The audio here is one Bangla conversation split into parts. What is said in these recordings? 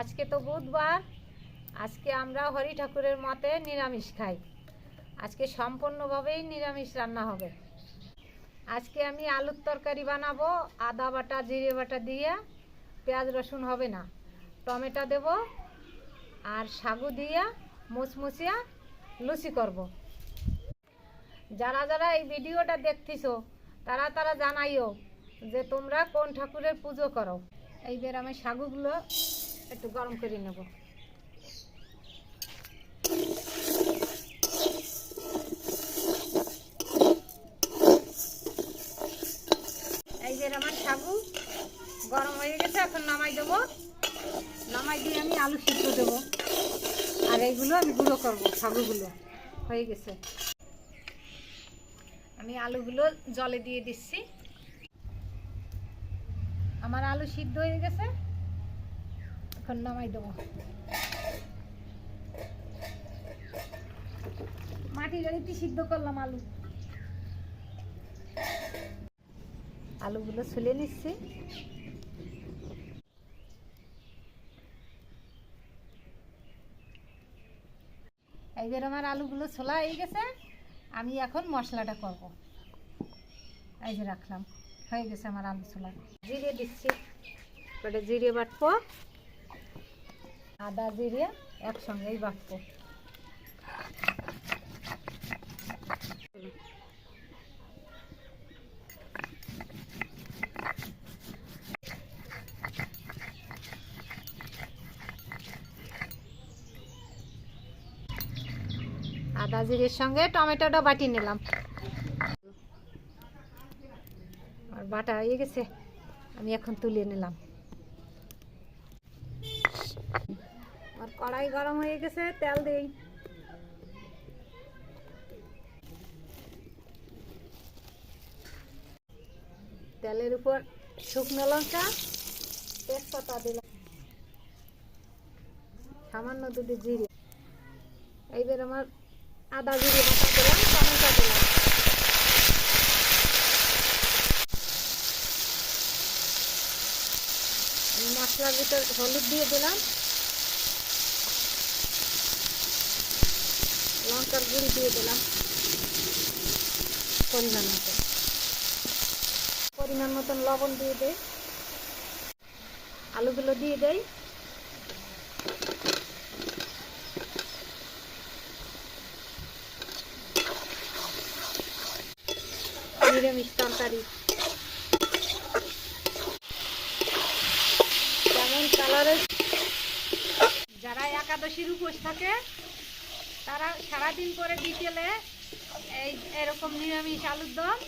আজকে তো বুধবার, আজকে আমরা হরি ঠাকুরের মতে নিরামিষ খাই। আজকে সম্পূর্ণভাবেই নিরামিষ রান্না হবে। আজকে আমি আলুর তরকারি বানাবো, আদা বাটা, জিরে বাটা দিয়ে, পেঁয়াজ রসুন হবে না। টমেটো দেব আর সাগু দিয়ে মুচমুচিয়া লুচি করব। যারা যারা এই ভিডিওটা দেখতেছো, তারা তারা জানাইও যে তোমরা কোন ঠাকুরের পুজো করো। এইবার আমি সাগুগুলো একটু গরম করে নেব। এই যে আমার সাগু গরম হয়ে গেছে, এখন নামাই দেবো। নামাই দিয়ে আমি আলু সিদ্ধ দেবো। আর এইগুলো আমি গুঁড়ো করব সাগুগুলো হয়ে গেছে। আমি আলুগুলো জলে দিয়ে দিচ্ছি। আমার আলু সিদ্ধ হয়ে গেছে। এখন নামাই দেবো। মাটি গাড়িতে সিদ্ধ করলাম আলু। আলুগুলো ছুলে নিচ্ছি। এইবার আমার আলুগুলো ছোলা হয়ে গেছে আমি এখন মশলাটা করব। এই যে রাখলাম হয়ে গেছে আমার আলু ছোলা। জিরে দিচ্ছি। ওটা জিরে বাটবো। আদা জিরে একসঙ্গেই বাটবো। আদা জিরের সঙ্গে টমেটোটা বাটি নিলাম। আর বাটা হয়ে গেছে, আমি এখন তুলে নিলাম। কড়াই গরম হয়ে গেছে, তেল দিই। তেলের উপর শুকনো লঙ্কা, তেজপাতা দিলাম। সামান্য দুটো জিরে। এইবার আমার আদা জিরে বাটা দিলাম, টমেটো দিলাম। মশলার ভিতর হলুদ দিয়ে দিলাম। লঙ্কার গুঁড়ি দিয়ে দিলাম। পরিমাণ মতন পরিমাণ মতন লবণ দিয়ে দেই। আলুগুলো দিয়ে কালারের যারা একাদশীর উপোস থাকে তারা সারাদিন পরে বিকেলে এই এরকম নিরামিষ আলুর দম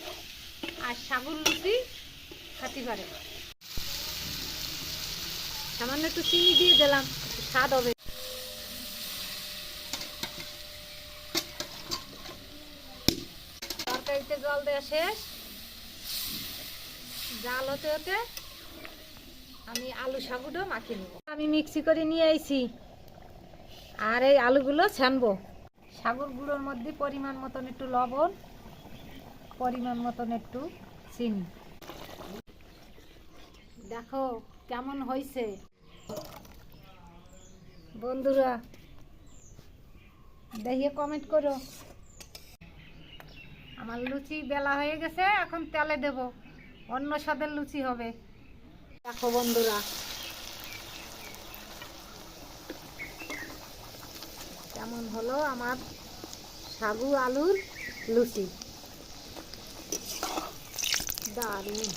আর সাগুর লুচি খাতি পারে সামান্য একটু চিনি দিয়ে দিলাম, স্বাদ হবে। তরকারিতে জল দেওয়া শেষ। জাল হতে হতে আমি আলু সাগুটা মাখিয়ে নেব। আমি মিক্সি করে নিয়ে আইছি। আর এই আলুগুলো ছানবো। সাগুর গুঁড়োর মধ্যে পরিমাণ মতন একটু লবণ, পরিমাণ মতন একটু চিনি। দেখো কেমন হয়েছে বন্ধুরা, দেখিয়ে কমেন্ট করো। আমার লুচি বেলা হয়ে গেছে, এখন তেলে দেব। অন্য স্বাদের লুচি হবে। দেখো বন্ধুরা কেমন হলো আমার সাগু আলুর লুচি। দারুণ।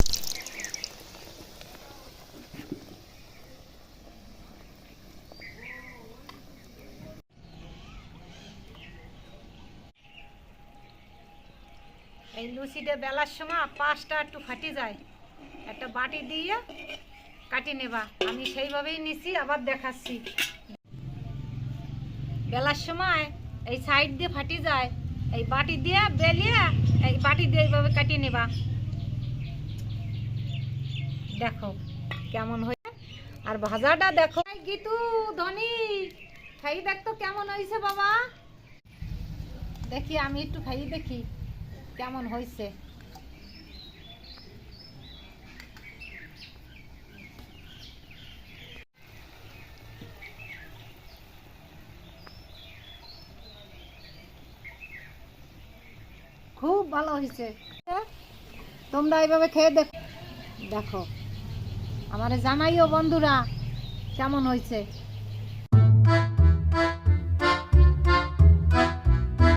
এই লুচিটা বেলার সময় পাঁচটা একটু ফাটি যায়। একটা বাটি দিয়ে কাটি নেবা। আমি সেইভাবেই নিছি, আবার দেখাচ্ছি। বেলার সময় এই সাইড দিয়ে ফাটি যায়, এই বাটি দিয়ে বেলিয়ে এই বাটি দিয়ে এইভাবে কাটিয়ে নেবা। দেখো কেমন হয়েছে। আর ভাজাটা দেখো। গীতু ধনী, খাই দেখতো কেমন হয়েছে বাবা। দেখি আমি একটু খাই দেখি কেমন হয়েছে। খুব ভালো হয়েছে। তোমরা এইভাবে খেয়ে দেখো। দেখো। আমার জানাইও বন্ধুরা কেমন হয়েছে?